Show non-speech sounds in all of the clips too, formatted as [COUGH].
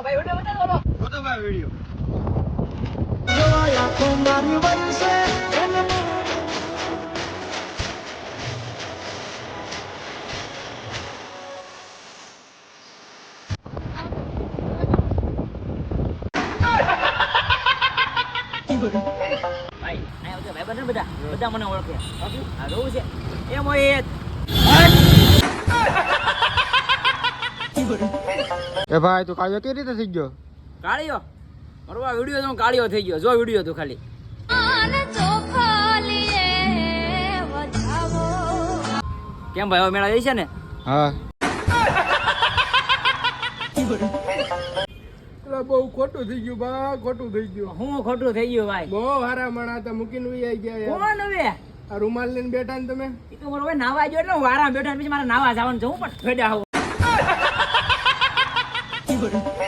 આ વીડિયો ભાઈ અહીંયા આવજો ભાઈબંધ ને બધા બધા મને ઓળખે. હા જોવું છે. એ મોહિત. એ ભાઈ તું કાળિયો કેવી રીતે થઈ ગયો? કાળિયો? મારો આ વીડિયો તો કાળિયો થઈ ગયો. જો વીડિયો તો ખાલી. કેમ ભાઈ હવે મેળા જઈ છે ને? હા. બહુ ખોટું થઈ ગયું બા ખોટું થઈ ગયું. હું ખોટું થઈ ગયું ભાઈ? બહુ હારા મણા હતા મૂકીને ઉઈ આઈ ગયા કોણ હવે? આ રૂમાલ લઈને બેઠા ને તમે? એ તો મારો નાવા જો એટલે આરામ બેઠા પછી મારા નાવા જવાનું છે. હું પણ ફેડ્યા આવું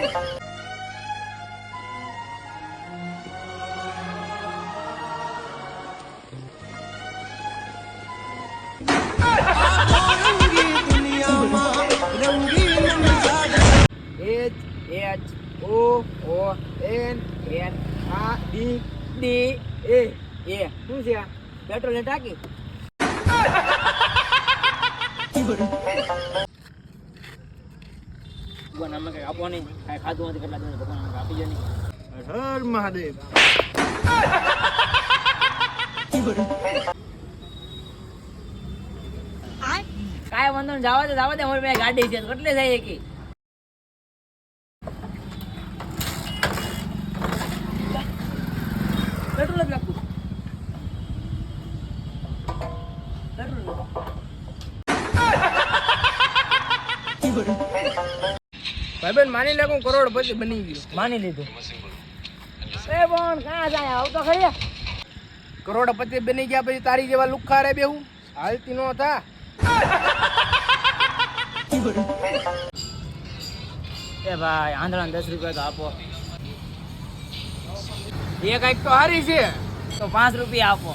H H O O N N આ ડી ડી એ એ શું છે આ પેટ્રોલ ને ટાંકી ભગવાન અમે કઈ આપો નહીં. કાંઈ ખાધું નથી કેટલા દિવસ ભગવાન અમે આપી જાય નહીં. હર મહાદેવ. કાંઈ વાંધો નહીં જવા દે જવા દે મારી પાસે ગાડી છે તો કેટલે જાય એકી? પેટ્રોલ જ નાખું પેટ્રોલ નાખું. બેન માની લે હું કરોડપતિ બની ગયો. માની લીધું. એ બોન કાં જાય? આવ તો ખરી. કરોડપતિ બની ગયા પછી તારી જેવા લુખા રે બેહું? હાલતી નો થા. એ ભાઈ આંધળા દસ રૂપિયા તો આપો. એ કંઈક તો હારી છે. તો પાંચ રૂપિયા આપો.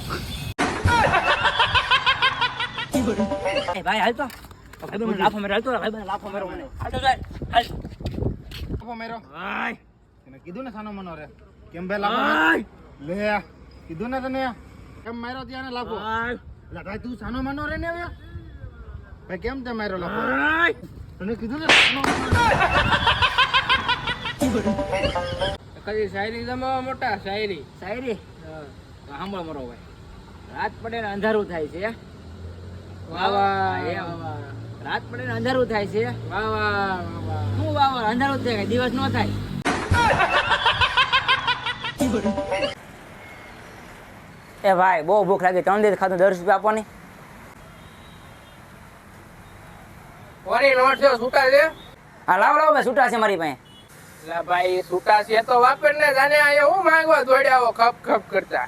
[LAUGHS] ભાઈ હાલ તો. ભાઈ લાફો મેરો હાલ તો ભાઈ લાફો મેરો મને હાલ જાય હાલ આપો મેરો ભાઈ તને કીધું ને સાનો મનો રે કેમ બે લાફો લે કીધું ને તને કેમ માર્યો ત્યાં લાફો એટલે ભાઈ તું સાનો મનો રે ને હવે ભાઈ કેમ તે માર્યો લાફો તને કીધું ને સાનો કદી શાયરી જમાવા મોટા શાયરી શાયરી સાંભળ મારો ભાઈ. રાત પડે ને અંધારું થાય છે વાહ. વાહ વાહ. રાત પડે ને અંધારું થાય છે. વાહ વાહ વાહ વાહ. અંધારું જ થાય દિવસ ન થાય. એ ભાઈ બહુ ભૂખ લાગી ત્રણ દિવસ ખાધું દસ રૂપિયા આપવાની. નોટ છે છૂટા છે? હા લાવો લાવો ભાઈ છૂટા છે મારી પાસે. લા ભાઈ છૂટા છે તો વાપર ને જાને આયા હું માંગવા દોડ્યા આવો ખપ ખપ કરતા.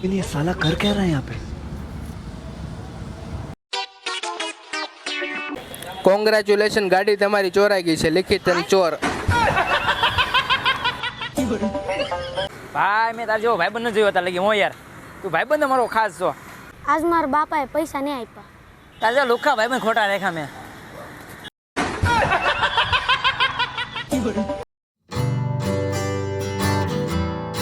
लेकिन ये साला कर क्या रहा है यहाँ पे કોંગ્રેચ્યુલેશન ગાડી તમારી ચોરાઈ ગઈ છે લિખિત અને ચોર ભાઈ મેં તાર જેવો ભાઈબંધ ન જોયો તાર લગી હું યાર તું ભાઈબંધ મારો ખાસ છો આજ મારા બાપાએ પૈસા નહીં આપ્યા તાર જો લુખા ભાઈબંધ ખોટા રેખા મેં